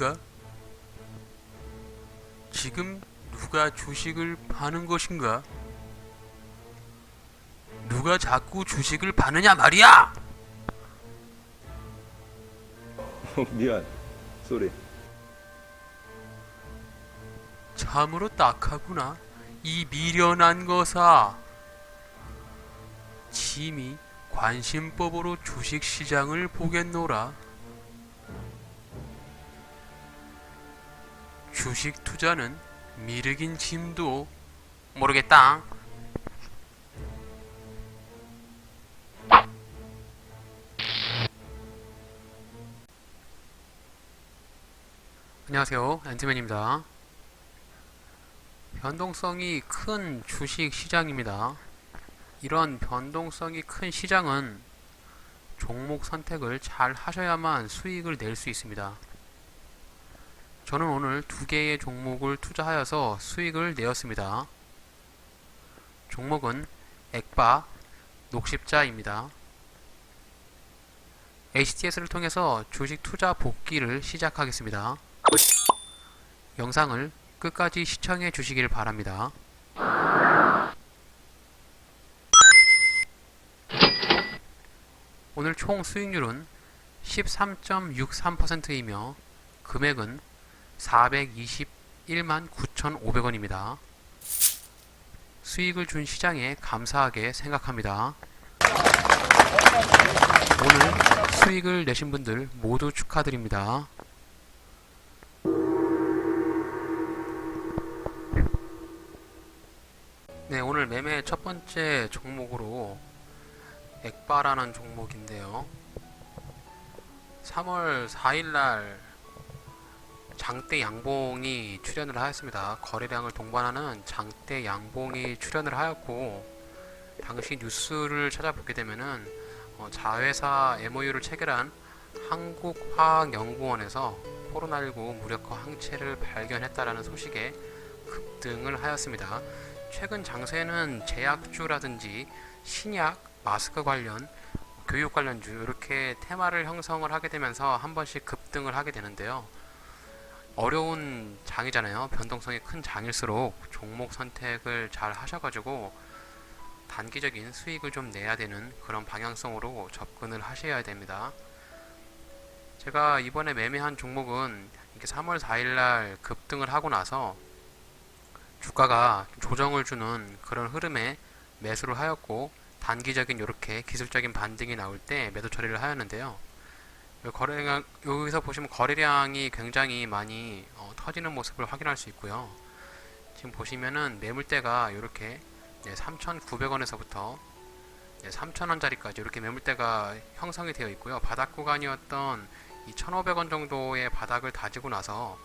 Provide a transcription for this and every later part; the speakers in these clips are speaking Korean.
것인가? 지금 누가 주식을 파는 것인가? 누가 자꾸 주식을 파느냐 말이야! 미안. 쏘리. 참으로 딱하구나. 이 미련한 것아. 침이 관심법으로 주식시장을 보겠노라. 주식 투자는 미륵인 짐도 모르겠다. 안녕하세요. 앤트맨입니다. 변동성이 큰 주식 시장입니다. 이런 변동성이 큰 시장은 종목 선택을 잘 하셔야만 수익을 낼 수 있습니다. 저는 오늘 두 개의 종목을 투자하여서 수익을 내었습니다. 종목은 액바, 녹십자입니다. HTS를 통해서 주식 투자 복귀를 시작하겠습니다. 영상을 끝까지 시청해 주시길 바랍니다. 오늘 총 수익률은 13.63%이며 금액은 421만 9,500원입니다. 수익을 준 시장에 감사하게 생각합니다. 오늘 수익을 내신 분들 모두 축하드립니다. 네, 오늘 매매 첫 번째 종목으로 액바라는 종목인데요. 3월 4일날 장대 양봉이 출현을 하였습니다. 거래량을 동반하는 장대 양봉이 출현을 하였고 당시 뉴스를 찾아보게 되면은 어, 자회사 MOU를 체결한 한국화학연구원에서 코로나19 무력화 항체를 발견했다라는 소식에 급등을 하였습니다. 최근 장세는 제약주라든지 신약, 마스크 관련, 교육 관련주 이렇게 테마를 형성을 하게 되면서 한 번씩 급등을 하게 되는데요. 어려운 장이잖아요. 변동성이 큰 장일수록 종목 선택을 잘 하셔가지고 단기적인 수익을 좀 내야 되는 그런 방향성으로 접근을 하셔야 됩니다. 제가 이번에 매매한 종목은 이렇게 3월 4일날 급등을 하고 나서 주가가 조정을 주는 그런 흐름에 매수를 하였고 단기적인 이렇게 기술적인 반등이 나올 때 매도 처리를 하였는데요. 거래량 여기서 보시면 거래량이 굉장히 많이 어, 터지는 모습을 확인할 수 있고요. 지금 보시면은 매물대가 이렇게 3,900원에서부터 3,000원짜리까지 이렇게 매물대가 형성이 되어 있고요. 바닥 구간이었던 이 1,500원 정도의 바닥을 다지고 나서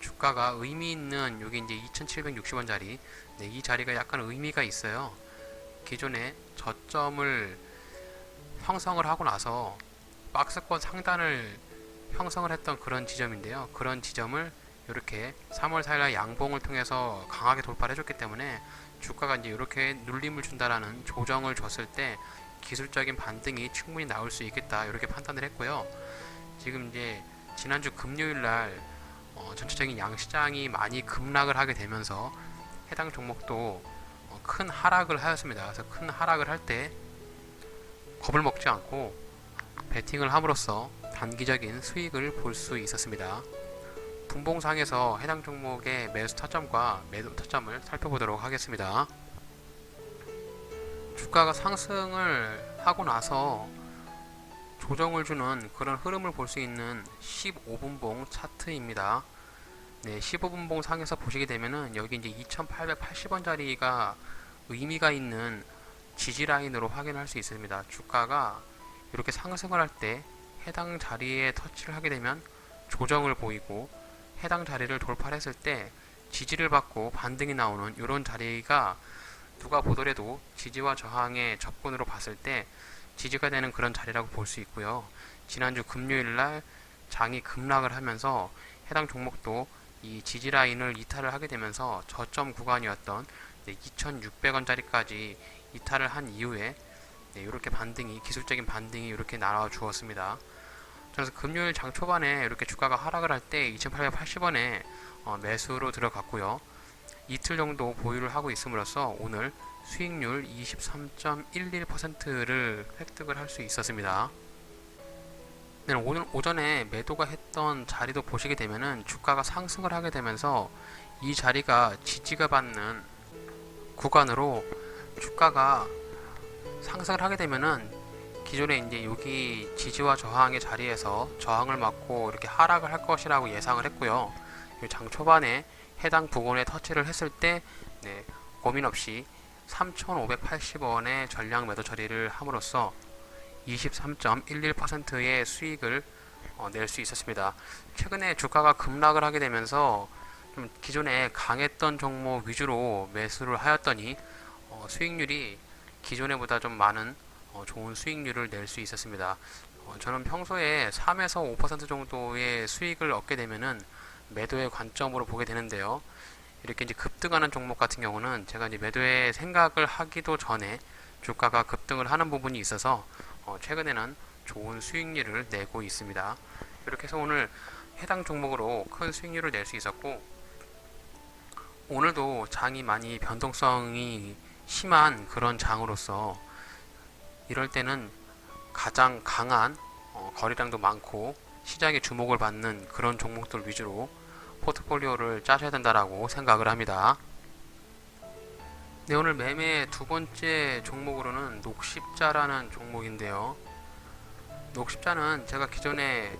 주가가 의미 있는 여기 이제 2,760원짜리 네, 이 자리가 약간 의미가 있어요. 기존에 저점을 형성을 하고 나서 박스권 상단을 형성을 했던 그런 지점인데요. 그런 지점을 이렇게 3월 4일 양봉을 통해서 강하게 돌파를 해줬기 때문에 주가가 이제 이렇게 눌림을 준다라는 조정을 줬을 때 기술적인 반등이 충분히 나올 수 있겠다 이렇게 판단을 했고요. 지금 이제 지난주 금요일 날 어, 전체적인 양시장이 많이 급락을 하게 되면서 해당 종목도 어, 큰 하락을 하였습니다. 그래서 큰 하락을 할 때 겁을 먹지 않고 베팅을 함으로써 단기적인 수익을 볼 수 있었습니다. 분봉상에서 해당 종목의 매수 타점과 매도 타점을 살펴보도록 하겠습니다. 주가가 상승을 하고 나서 조정을 주는 그런 흐름을 볼 수 있는 15분봉 차트입니다. 네, 15분봉 상에서 보시게 되면은 여기 이제 2880원짜리가 의미가 있는 지지 라인으로 확인할 수 있습니다. 주가가 이렇게 상승을 할 때 해당 자리에 터치를 하게 되면 조정을 보이고 해당 자리를 돌파했을 때 지지를 받고 반등이 나오는 이런 자리가 누가 보더라도 지지와 저항의 접근으로 봤을 때 지지가 되는 그런 자리라고 볼 수 있고요. 지난주 금요일 날 장이 급락을 하면서 해당 종목도 이 지지 라인을 이탈을 하게 되면서 저점 구간이었던 2,600원짜리까지 이탈을 한 이후에 네, 이렇게 반등이 기술적인 반등이 이렇게 날아 주었습니다. 그래서 금요일 장 초반에 이렇게 주가가 하락을 할 때 2,880원에 어, 매수로 들어갔고요. 이틀 정도 보유를 하고 있음으로써 오늘 수익률 23.11%를 획득을 할 수 있었습니다. 네, 오늘 오전에 매도가 했던 자리도 보시게 되면은 주가가 상승을 하게 되면서 이 자리가 지지가 받는 구간으로 주가가 상승을 하게 되면은 기존에 이제 여기 지지와 저항의 자리에서 저항을 맞고 이렇게 하락을 할 것이라고 예상을 했고요. 이장 초반에 해당 부분에 터치를 했을 때 네, 고민 없이 3,580원의 전량 매도 처리를 함으로써 23.11%의 수익을 어, 낼수 있었습니다. 최근에 주가가 급락을 하게 되면서 좀 기존에 강했던 종목 위주로 매수를 하였더니 어, 수익률이 기존에 보다 좀 많은 어, 좋은 수익률을 낼 수 있었습니다. 어, 저는 평소에 3에서 5% 정도의 수익을 얻게 되면은 매도의 관점으로 보게 되는데요. 이렇게 이제 급등하는 종목 같은 경우는 제가 이제 매도의 생각을 하기도 전에 주가가 급등을 하는 부분이 있어서 어, 최근에는 좋은 수익률을 내고 있습니다. 이렇게 해서 오늘 해당 종목으로 큰 수익률을 낼 수 있었고 오늘도 장이 많이 변동성이 심한 그런 장으로서 이럴 때는 가장 강한 어, 거래량도 많고 시장에 주목을 받는 그런 종목들 위주로 포트폴리오를 짜셔야 된다라고 생각을 합니다. 네, 오늘 매매 두 번째 종목으로는 녹십자라는 종목인데요. 녹십자는 제가 기존에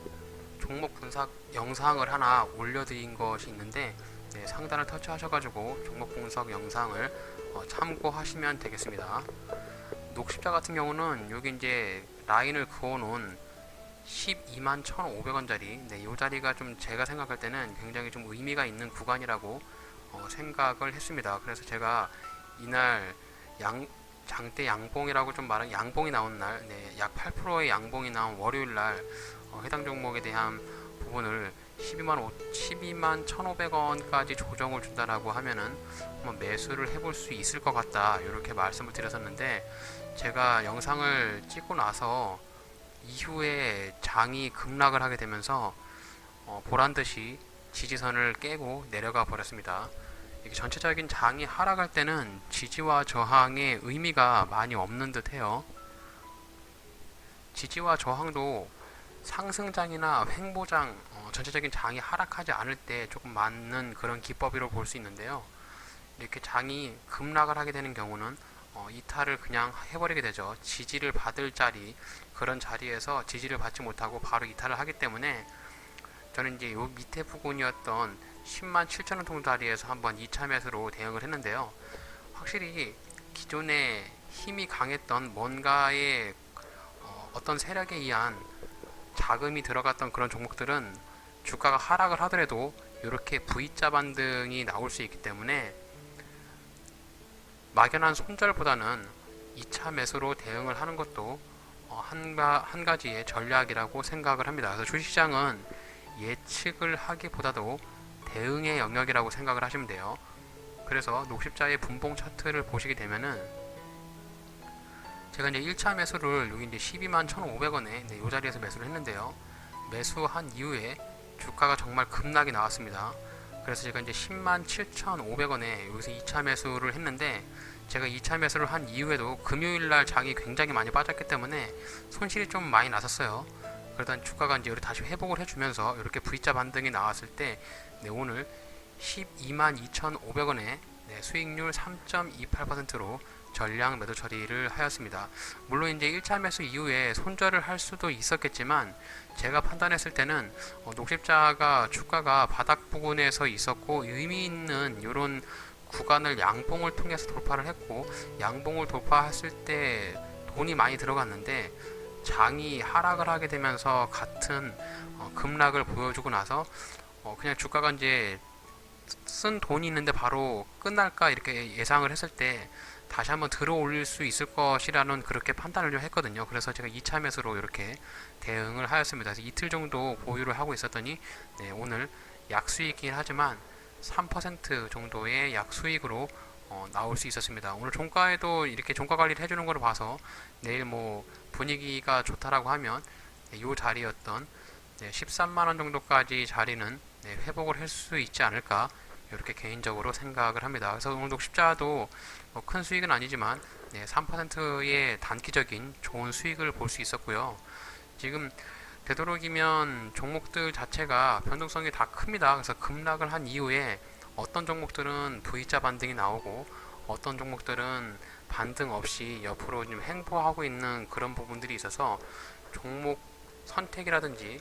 종목 분석 영상을 하나 올려드린 것이 있는데 네, 상단을 터치하셔가지고 종목 분석 영상을 어, 참고하시면 되겠습니다. 녹십자 같은 경우는 여기 이제 라인을 그어놓은 12만 1,500원짜리 네, 이 자리가 좀 제가 생각할 때는 굉장히 좀 의미가 있는 구간이라고 어, 생각을 했습니다. 그래서 제가 이날 양 장대 양봉이라고 좀 말한 양봉이 나온 날, 네, 약 8%의 양봉이 나온 월요일 날 어, 해당 종목에 대한 부분을 12만 5, 12만 1,500원까지 조정을 준다라고 하면은 한번 매수를 해볼 수 있을 것 같다 이렇게 말씀을 드렸었는데 제가 영상을 찍고 나서 이후에 장이 급락을 하게 되면서 어, 보란 듯이 지지선을 깨고 내려가 버렸습니다. 이게 전체적인 장이 하락할 때는 지지와 저항의 의미가 많이 없는 듯해요. 지지와 저항도 상승장이나 횡보장, 어, 전체적인 장이 하락하지 않을 때 조금 맞는 그런 기법이라고 볼 수 있는데요. 이렇게 장이 급락을 하게 되는 경우는 어, 이탈을 그냥 해버리게 되죠. 지지를 받을 자리 그런 자리에서 지지를 받지 못하고 바로 이탈을 하기 때문에 저는 이제 요 밑에 부분이었던 10만 7천 원 정도 자리에서 한번 2차 매수로 대응을 했는데요. 확실히 기존에 힘이 강했던 뭔가의 어, 어떤 세력에 의한 자금이 들어갔던 그런 종목들은 주가가 하락을 하더라도 이렇게 V자 반등이 나올 수 있기 때문에 막연한 손절보다는 2차 매수로 대응을 하는 것도 어, 한, 가, 한 가지의 전략이라고 생각을 합니다. 그래서 주식시장은 예측을 하기보다도 대응의 영역이라고 생각을 하시면 돼요. 그래서 녹십자의 분봉 차트를 보시게 되면은 제가 이제 1차 매수를 여기 이제 12만 1,500원에 네, 이 자리에서 매수를 했는데요. 매수한 이후에 주가가 정말 급락이 나왔습니다. 그래서 제가 이제 10만 7,500원에 여기서 2차 매수를 했는데 제가 2차 매수를 한 이후에도 금요일 날 장이 굉장히 많이 빠졌기 때문에 손실이 좀 많이 났었어요. 그러다 주가가 이제 다시 회복을 해주면서 이렇게 V자 반등이 나왔을 때 네, 오늘 12만 2,500원에 네, 수익률 3.28%로 전량 매도 처리를 하였습니다. 물론 이제 1차 매수 이후에 손절을 할 수도 있었겠지만 제가 판단했을 때는 어, 녹십자가 주가가 바닥 부근에서 있었고 의미 있는 이런 구간을 양봉을 통해서 돌파를 했고 양봉을 돌파했을 때 돈이 많이 들어갔는데 장이 하락을 하게 되면서 같은 어, 급락을 보여주고 나서 어, 그냥 주가가 이제 쓴 돈이 있는데 바로 끝날까 이렇게 예상을 했을 때 다시 한번 들어올릴 수 있을 것이라는 그렇게 판단을 좀 했거든요. 그래서 제가 2차 매수로 이렇게 대응을 하였습니다. 그래서 이틀 정도 보유를 하고 있었더니 네, 오늘 약수익이긴 하지만 3% 정도의 약수익으로 어, 나올 수 있었습니다. 오늘 종가에도 이렇게 종가 관리를 해주는 걸 봐서 내일 뭐 분위기가 좋다라고 하면 이 자리였던 네, 13만 원 정도까지 자리는 네, 회복을 할 수 있지 않을까 이렇게 개인적으로 생각을 합니다. 그래서 오늘도 십자도 뭐 큰 수익은 아니지만 네, 3%의 단기적인 좋은 수익을 볼 수 있었고요. 지금 되도록이면 종목들 자체가 변동성이 다 큽니다. 그래서 급락을 한 이후에 어떤 종목들은 V자 반등이 나오고 어떤 종목들은 반등 없이 옆으로 좀 횡보하고 있는 그런 부분들이 있어서 종목 선택이라든지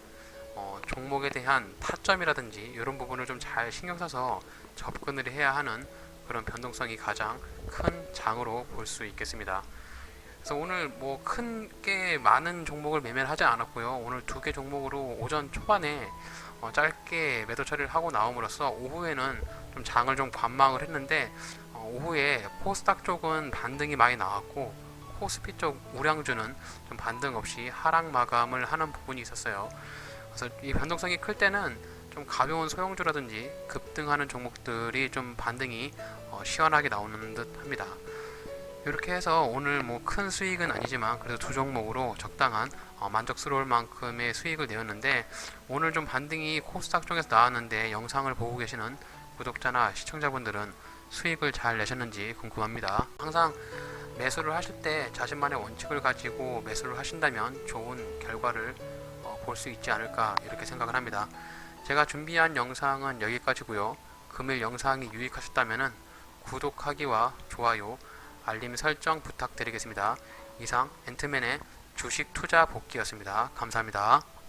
어, 종목에 대한 타점이라든지 이런 부분을 좀 잘 신경 써서 접근을 해야 하는 그런 변동성이 가장 큰 장으로 볼 수 있겠습니다. 그래서 오늘 뭐 큰 게 많은 종목을 매매를 하지 않았고요. 오늘 두 개 종목으로 오전 초반에 어, 짧게 매도 처리를 하고 나옴으로써 오후에는 좀 장을 좀 관망을 했는데 어, 오후에 코스닥 쪽은 반등이 많이 나왔고 코스피 쪽 우량주는 좀 반등 없이 하락 마감을 하는 부분이 있었어요. 그래서 이 변동성이 클 때는 좀 가벼운 소형주라든지 급등하는 종목들이 좀 반등이 어, 시원하게 나오는 듯 합니다. 이렇게 해서 오늘 뭐 큰 수익은 아니지만 그래도 두 종목으로 적당한 어, 만족스러울 만큼의 수익을 내었는데 오늘 좀 반등이 코스닥 쪽에서 나왔는데 영상을 보고 계시는 구독자나 시청자분들은 수익을 잘 내셨는지 궁금합니다. 항상 매수를 하실 때 자신만의 원칙을 가지고 매수를 하신다면 좋은 결과를 어, 볼수 있지 않을까 이렇게 생각을 합니다. 제가 준비한 영상은 여기까지고요. 금일 영상이 유익하셨다면 구독하기와 좋아요, 알림 설정 부탁드리겠습니다. 이상 앤트맨의 주식 투자 복귀였습니다. 감사합니다.